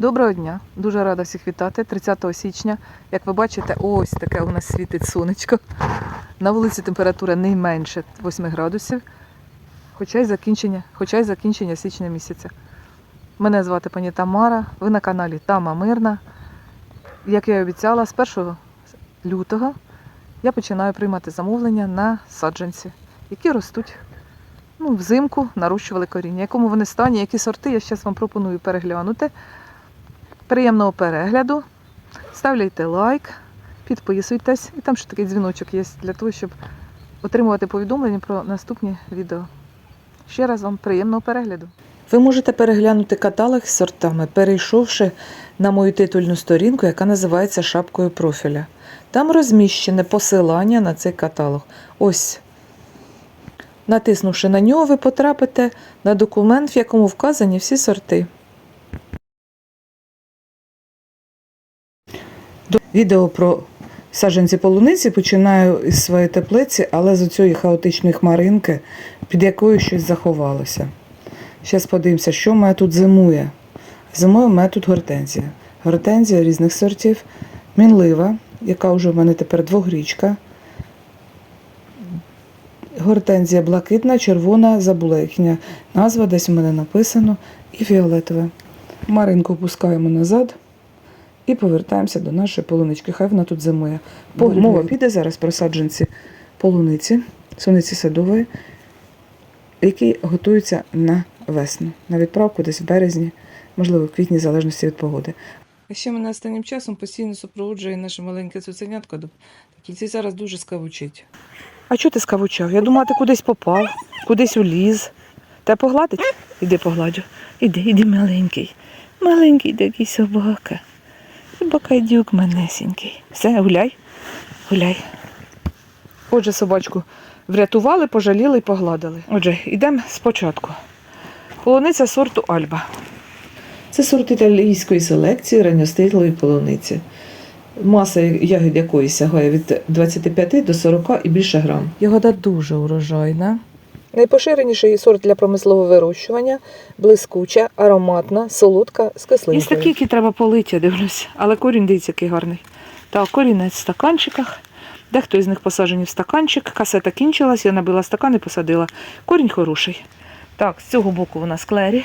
Доброго дня! Дуже рада всіх вітати. 30 січня. Як ви бачите, ось таке у нас світить сонечко. На вулиці температура не менше 8 градусів, хоча й закінчення, хоча й закінчення січня місяця. Мене звати пані Тамара, ви на каналі Тама Мирна. Як я і обіцяла, з 1 лютого я починаю приймати замовлення на саджанці, які ростуть ну, взимку, нарощували коріння. Якому вони стані, які сорти, я зараз вам пропоную переглянути. Приємного перегляду. Ставляйте лайк, підписуйтесь. І там ще такий дзвіночок є для того, щоб отримувати повідомлення про наступні відео. Ще раз вам приємного перегляду. Ви можете переглянути каталог з сортами, перейшовши на мою титульну сторінку, яка називається Шапкою профіля. Там розміщене посилання на цей каталог. Ось. Натиснувши на нього, ви потрапите на документ, в якому вказані всі сорти. Відео про саджанці полуниці починаю із своєї теплиці, але з цієї хаотичної хмаринки, під якою щось заховалося. Зараз подивимося, що в мене тут зимує. Зимує в мене тут гортензія. Гортензія різних сортів, мінлива, яка вже в мене тепер двогрічка. Гортензія блакитна, червона, забула їхня назва, десь у мене написано, і фіолетове. Маринку опускаємо назад і повертаємося до нашої полунички. Хай вона тут зимує. Мова піде зараз про саджанці полуниці, суниці садової, які готуються на весну, на відправку десь в березні, можливо, в квітні, в залежності від погоди. А ще мене останнім часом постійно супроводжує наше маленьке цуценятко до кінці зараз дуже скавучить. А чого ти скавучав? Я думала, ти кудись попав, кудись уліз. Та погладить? Іди погладжу. Іди, іди маленький. Маленький такий собака. Собака дюк манесенький. Все, гуляй, гуляй. Отже, собачку врятували, пожаліли і погладили. Отже, йдемо спочатку. Полуниця сорту Альба. Це сорт італійської селекції ранньостиглої полуниці. Маса ягід якої сягає від 25 до 40 і більше грам. Ягода дуже урожайна. Найпоширеніший сорт для промислового вирощування блискуча, ароматна, солодка з кислинкою. Є такі, які треба полити, я дивлюсь, але корінь дивіться, який гарний. Так, корінець в стаканчиках. Дехто із них посаджені в стаканчик. Касета кінчилась, я набила стакан і посадила. Корінь хороший. Так, з цього боку у нас клері.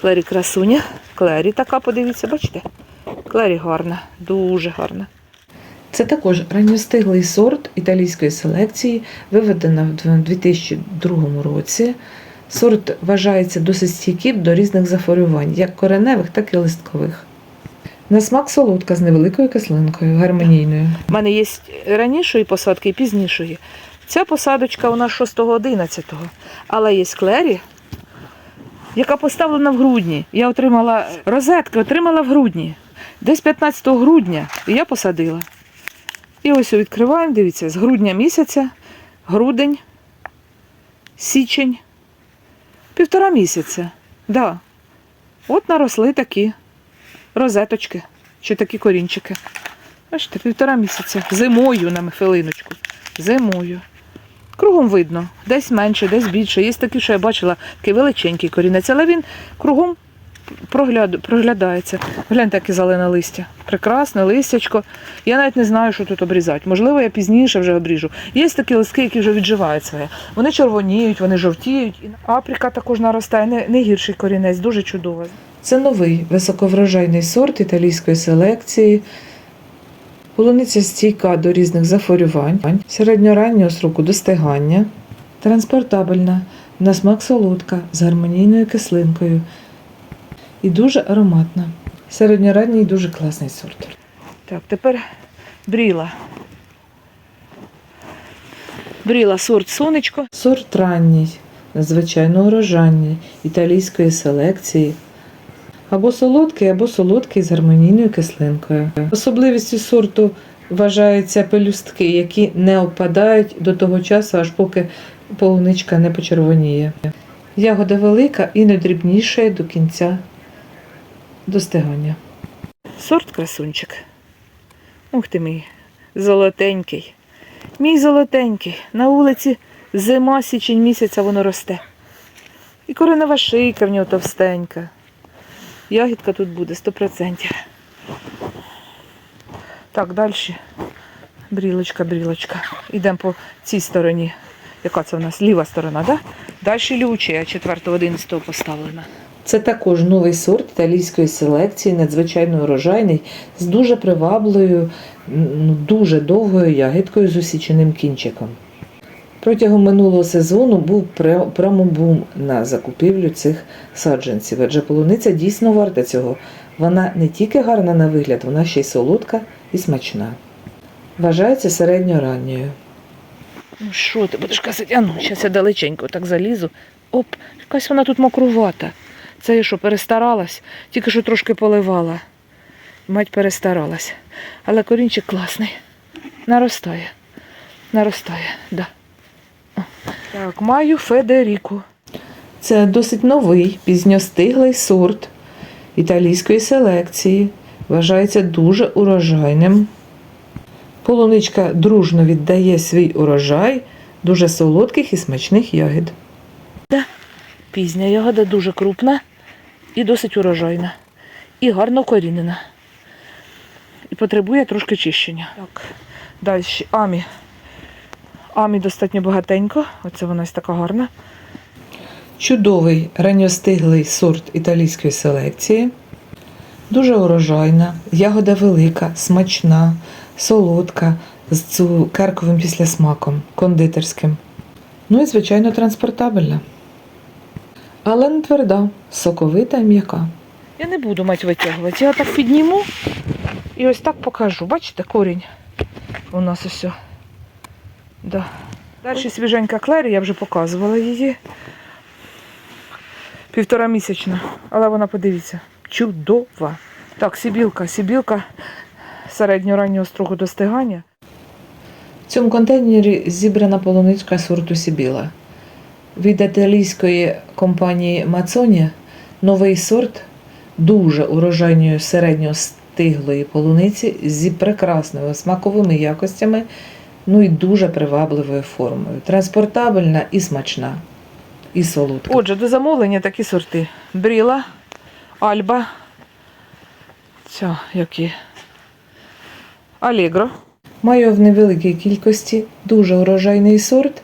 Клері красуня. Клері така, подивіться, бачите? Клері гарна, дуже гарна. Це також ранньостиглий сорт італійської селекції, виведена в 2002 році. Сорт вважається досить стійким до різних захворювань, як кореневих, так і листкових. На смак солодка з невеликою кислинкою, гармонійною. У мене є ранішої посадки і пізнішої. Ця посадочка у нас 6-11, але є клері, яка поставлена в грудні. Я отримала розетки, отримала в грудні. Десь 15 грудня і я посадила. І ось відкриваємо, дивіться, з грудня місяця, грудень, січень, півтора місяця. Да. От наросли такі розеточки чи такі корінчики. Бачите, півтора місяця. Зимою на хвилиночку. Зимою. Кругом видно, десь менше, десь більше. Є такі, що я бачила, такий величенький корінець, але він кругом прогляд... проглядається. Гляньте, яке зелене листя. Прекрасне листячко. Я навіть не знаю, що тут обрізати. Можливо, я пізніше вже обріжу. Є такі листки, які вже відживають своє. Вони червоніють, вони жовтіють. Априка також наростає, не, не гірший корінець, дуже чудово. Це новий високоврожайний сорт італійської селекції. Полуниця стійка до різних захворювань, середньораннього сроку достигання, транспортабельна, на смак солодка з гармонійною кислинкою і дуже ароматна. Середньоранній дуже класний сорт. Так, тепер бріла. Бріла сорт сонечко. Сорт ранній, надзвичайно урожайний, італійської селекції. Або солодкий, або солодкий з гармонійною кислинкою. Особливістю сорту вважаються пелюстки, які не опадають до того часу, аж поки полуничка не почервоніє. Ягода велика і не дрібніша до кінця достигання. Сорт красунчик. Ух ти мій, золотенький. Мій золотенький. На вулиці зима, січень місяця воно росте. І коренева шийка в нього товстенька. Ягідка тут буде 100%. Так, далі. Брілочка, брілочка. Йдемо по цій стороні. Яка це у нас? Ліва сторона, так? Да? Далі лючія 4-11 поставлена. Це також новий сорт італійської селекції, надзвичайно урожайний, з дуже привабливою, ну, дуже довгою ягідкою з усіченим кінчиком. Протягом минулого сезону був пре- прямо бум на закупівлю цих саджанців, адже полуниця дійсно варта цього. Вона не тільки гарна на вигляд, вона ще й солодка і смачна. Вважається середньоранньою. Ну що ти будеш казати? А ну, зараз я далеченько так залізу. Оп, якась вона тут мокрувата. Це я що, перестаралась? Тільки що трошки поливала. Мать перестаралась. Але корінчик класний. Наростає. Наростає, да. О. Так, маю Федеріку. Це досить новий, пізньостиглий сорт італійської селекції. Вважається дуже урожайним. Полуничка дружно віддає свій урожай дуже солодких і смачних ягід. Пізня ягода дуже крупна і досить урожайна. І гарно корінена. І потребує трошки чищення. Так, далі амі. Амі достатньо багатенько. Оце вона ось така гарна. Чудовий ранньостиглий сорт італійської селекції. Дуже урожайна, ягода велика, смачна, солодка, з цукерковим післясмаком, кондитерським. Ну і, звичайно, транспортабельна. Але не тверда, соковита і м'яка. Я не буду мать витягувати. Я так підніму і ось так покажу. Бачите, корінь у нас ось. Да. Далі свіженька клері, я вже показувала її. Півтора місячна. Але вона, подивіться, чудова. Так, сібілка, сібілка середньо-раннього строку достигання. В цьому контейнері зібрана полуничка сорту Сібіла. Від італійської компанії Мацоні новий сорт дуже урожайної середньостиглої полуниці зі прекрасними смаковими якостями, ну і дуже привабливою формою. Транспортабельна і смачна, і солодка. Отже, до замовлення такі сорти. Бріла, Альба. Ця, які? Алегро. Маю в невеликій кількості дуже урожайний сорт,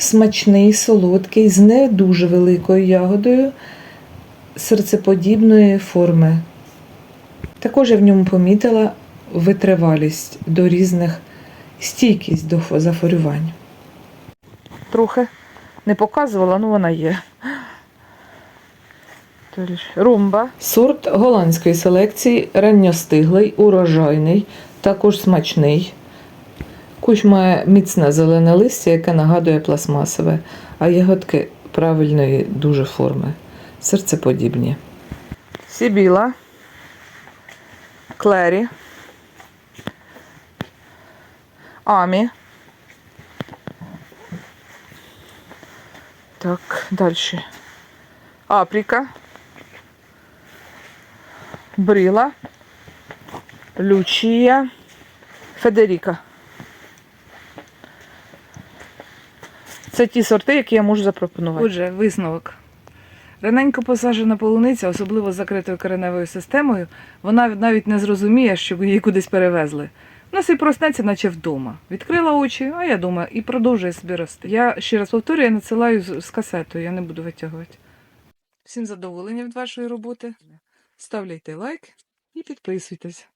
смачний, солодкий, з не дуже великою ягодою серцеподібної форми. Також я в ньому помітила витривалість до різних стійкість до захворювань. Трохи не показувала, ну вона є. Румба. Сорт голландської селекції ранньостиглий, урожайний, також смачний. Кущ має міцне зелене листя, яке нагадує пластмасове, а ягодки правильної дуже форми, серцеподібні. Сібіла. Клері. Амі. Так, далі. Апріка. Бріла. Лючія. Федеріка. Це ті сорти, які я можу запропонувати. Отже, висновок. Раненько посаджена полуниця, особливо з закритою кореневою системою, вона навіть не зрозуміє, що ви її кудись перевезли. Вона собі проснеться, наче вдома. Відкрила очі, а я думаю, і продовжує собі рости. Я ще раз повторюю, я надсилаю з касетою, я не буду витягувати. Всім задоволення від вашої роботи. Ставляйте лайк і підписуйтесь.